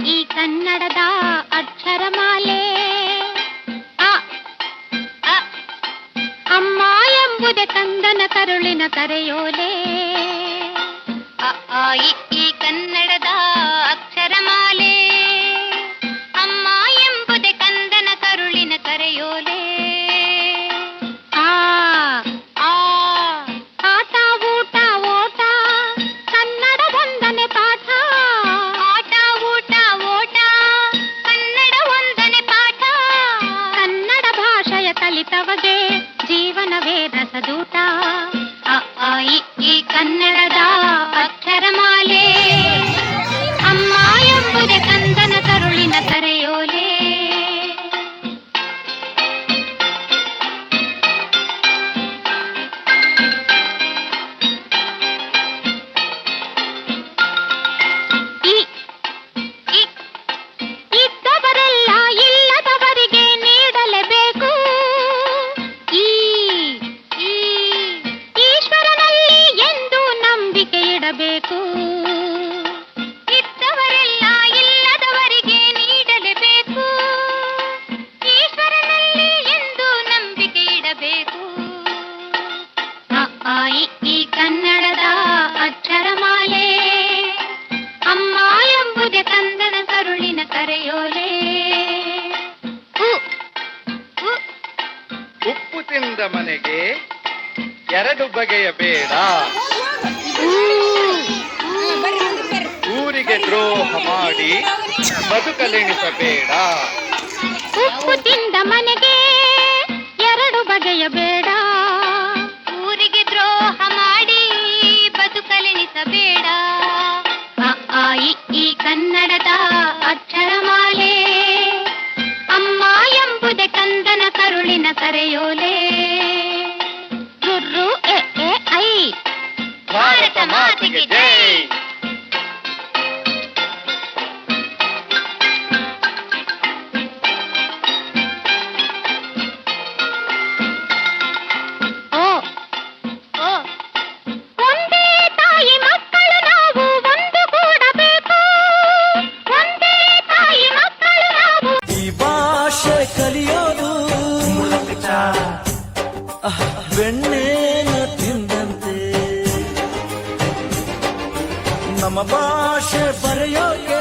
ಈ ಕನ್ನಡದ ಅಕ್ಷರಮಾಲೆ ಅಮ್ಮ ಎಂಬುದೇ ಕಂದನ ಕರುಳಿನ ಕರೆಯೋಲೆ. ಅ ಕಲಿತವಗೆ ಜೀವನವೇ ರಸದೂಟ ಅ, ಆ, ನಂಬಿಕೆ ಇಡಬೇಕು ಇದ್ದವರೆಲ್ಲ ಇಲ್ಲದವರಿಗೆ ನೀಡಲೇಬೇಕು. ಈಶ್ವರನಲ್ಲಿ ಎಂದು ನಂಬಿಕೆ ಇಡಬೇಕು. ಈ ಕನ್ನಡದ ಅಕ್ಷರಮಾಲೆ ಅಮ್ಮ ಎಂಬುದೇ ಕಂದನ ಕರುಳಿನ ಕರೆಯೋಲೆ. ಉಪ್ಪು ತಿಂದ ಮನೆಗೆ ಎರಡು ಬಗೆಯ ಬೇಡ. ಮಾಡಿ ಬದುಕಲೆಣಿಸಬೇಡ ಉಪ್ಪು ತಿಂದ ಮನೆಗೆ ಎರಡು ಬಗೆಯ ಬೇಡ. ಊರಿಗೆ ದ್ರೋಹ ಮಾಡಿ ಬದುಕಲೆಣಿಸಬೇಡ ಈ ಕನ್ನಡದ ಅಕ್ಷರಮಾಲೆ ಅಮ್ಮ ಎಂಬುದೇ ಕಂದನ ಕರುಳಿನ ಕರೆಯೋಲೆ ಎ ಎ, ಐ. ಭಾರತ ಮಾತೆಗೆ ಬೆಣ್ಣೆನ ತಿಂದಂತೆ ನಮ್ಮ ಭಾಷೆ ಬರೆಯೋಕೆ